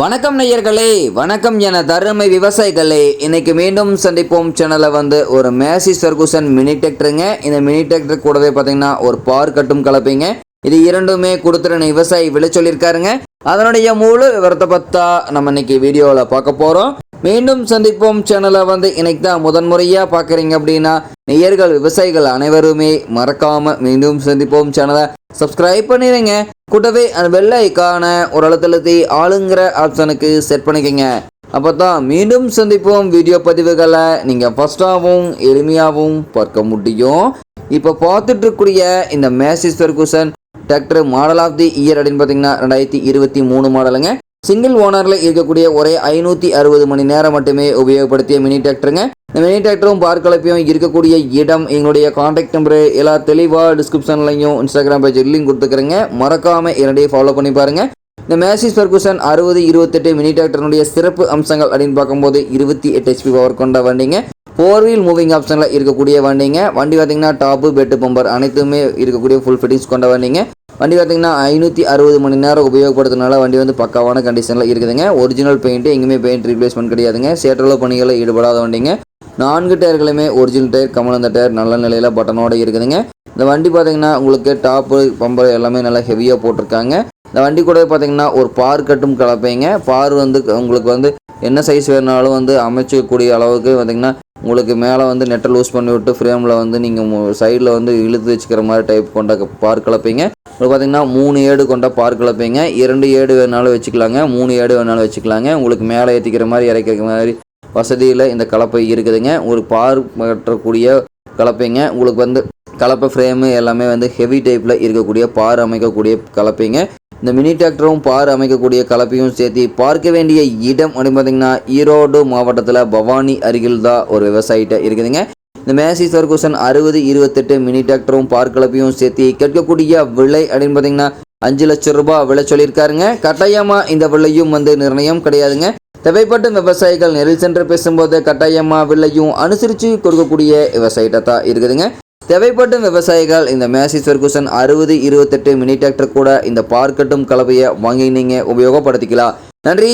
வணக்கம் நேயர்களே வணக்கம் என தருமை விவசாயிகளே. இன்னைக்கு மீண்டும் சந்திப்போம். சேனலை வந்து ஒரு மேசி சர்குசன் மினி டிராக்டருங்க. இந்த மினி டிராக்டர் கூடவே பார்த்தீங்கன்னா ஒரு பார் கட்டும் கலப்பைங்க. இது இரண்டுமே கொடுத்துருன விவசாயி விளை சொல்லியிருக்காருங்க. அதனுடைய முழு விவரத்தை பார்த்தா நம்ம இன்னைக்கு வீடியோவில் பார்க்க போகிறோம் மீண்டும் சந்திப்போம். சேனலை வந்து இன்னைக்கு தான் முதன்முறையாக பார்க்குறீங்க அப்படின்னா நேயர்கள் விவசாயிகள் அனைவருமே மறக்காமல் மீண்டும் சந்திப்போம். சேனலை சப்ஸ்கிரைப் பண்ணிடுங்க கூட்டவே அந்த வெள்ள ஐக்கான ஒரு அழுத்தழுத்தி ஆளுங்கிற ஆப்ஷனுக்கு செட் பண்ணிக்கோங்க. அப்போ தான் மீண்டும் சந்திப்போம் வீடியோ பதிவுகளை. நீங்கள் ஃபஸ்ட்டாகவும் எளிமையாகவும் பார்க்க முடியும். இப்போ பார்த்துட்டு இருக்கக்கூடிய இந்த Massey Ferguson tractor model of the year அப்படின்னு பார்த்தீங்கன்னா ரெண்டாயிரத்தி இருபத்தி மூணு மாடலுங்க சிங்கிள் ஓனரில் இருக்கக்கூடிய ஒரே ஐநூற்றி அறுபது மணி நேரம் மட்டுமே உபயோகப்படுத்திய மினி டிராக்டருங்க இந்த மினி டிராக்டரும் பார்க்கலப்பையும் இருக்கக்கூடிய இடம். எங்களுடைய காண்டாக்ட் நம்பரு எல்லா தெளிவாக டிஸ்கிரிப்ஷன்லையும் இன்ஸ்டாகிராம் பேஜ் லிங்க் கொடுத்துக்கிறேங்க. மறக்காமல் என்னுடைய ஃபாலோ பண்ணி பாருங்க. இந்த மேசிஸ் ஃபெர்குசன் அறுபது இருபத்தெட்டு மினி டிராக்டருடைய சிறப்பு அம்சங்கள் அப்படின்னு பார்க்கும்போது இருபத்தி எட்டு ஹெச்பி பவர் கொண்ட வண்டிங்க. ஃபோர் வீல் மூவிங் ஆப்ஷனில் இருக்கக்கூடிய வண்டிங்க. வண்டி பார்த்தீங்கன்னா டாப்பு பெட்டு பம்பர் அனைத்துமே இருக்கக்கூடிய ஃபுல் ஃபிட்டிங்ஸ் கொண்ட வண்டிங்க. வண்டி பார்த்தீங்கன்னா ஐநூற்றி அறுபது மணி நேரம் உபயோகப்படுத்துனால வண்டி வந்து பக்காவான கண்டிஷனில் இருக்குதுங்க. ஒரிஜினல் பெயிண்ட்டு எங்கேயுமே பெயிண்ட் ரீப்ளேஸ்மெண்ட் கிடையாதுங்க. சேற்றளவு பணிகளில் ஈடுபடாத வண்டிங்க. நான்கு டயர்களுமே ஒரிஜினல் டயர் கமலந்த டயர் நல்ல நிலையில் பட்டனோட இருக்குதுங்க. இந்த வண்டி பார்த்தீங்கன்னா உங்களுக்கு டாப்பு பம்பர் எல்லாமே நல்லா ஹெவியாக போட்டிருக்காங்க. இந்த வண்டி கூட பார்த்தீங்கன்னா ஒரு பார் கட்டும் கலப்பைங்க. பார் வந்து உங்களுக்கு வந்து என்ன சைஸ் வேணாலும் வந்து அமைச்சக்கூடிய அளவுக்கு பார்த்தீங்கன்னா உங்களுக்கு மேலே வந்து நெட்டை லூஸ் பண்ணி விட்டு ஃப்ரேமில் வந்து நீங்கள் சைடில் வந்து இழுத்து வச்சுக்கிற மாதிரி டைப் கொண்ட பார் கலப்பீங்க. உங்களுக்கு பார்த்தீங்கன்னா மூணு ஏடு கொண்ட பார் கலப்பீங்க. இரண்டு ஏடு வேணாலும் வச்சுக்கலாங்க. மூணு ஏடு வேணாலும் வச்சுக்கலாங்க. உங்களுக்கு மேலே ஏற்றிக்கிற மாதிரி இறக்கிற மாதிரி வசதியில் இந்த கலப்பை இருக்குதுங்க. உங்களுக்கு பார்க்கக்கூடிய கலப்பைங்க. உங்களுக்கு வந்து கலப்பை ஃப்ரேமு எல்லாமே வந்து ஹெவி டைப்பில் இருக்கக்கூடிய பார் அமைக்கக்கூடிய கலப்பைங்க. இந்த மினி டிராக்டரும் பார் அமைக்கக்கூடிய கலப்பையும் சேர்த்து பார்க்க வேண்டிய இடம் அப்படின்னு பார்த்தீங்கன்னா ஈரோடு மாவட்டத்தில் பவானி அருகில் தான் ஒரு விவசாயிட்ட இருக்குதுங்க. இந்த மேசி சர்க்குசன் அறுபது இருபத்தெட்டு மினி டிராக்டரும் பார் கலப்பையும் சேர்த்து கேட்கக்கூடிய விலை அப்படின்னு பார்த்தீங்கன்னா அஞ்சு லட்சம் ரூபாய் விலை சொல்லியிருக்காருங்க. கட்டாயமாக இந்த விலையும் வந்து நிர்ணயம் கிடையாதுங்க. தேவைப்பட்ட விவசாயிகள் நேரில் சென்று பேசும்போது கட்டாயமா விலையும் அனுசரித்து கொடுக்கக்கூடிய விவசாயிட்ட தான் இருக்குதுங்க. தேவைப்படும் விவசாயிகள் இந்த மேசி ஃபெர்குசன் அறுபது இருபத்தெட்டு மினி டிராக்டர் கூட இந்த பார்க்கட்டும் கலவையை வாங்கி நீங்கள் உபயோகப்படுத்திக்கலாம். நன்றி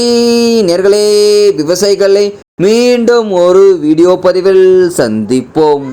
நேர்களே விவசாயிகளை மீண்டும் ஒரு வீடியோ பதிவில் சந்திப்போம்.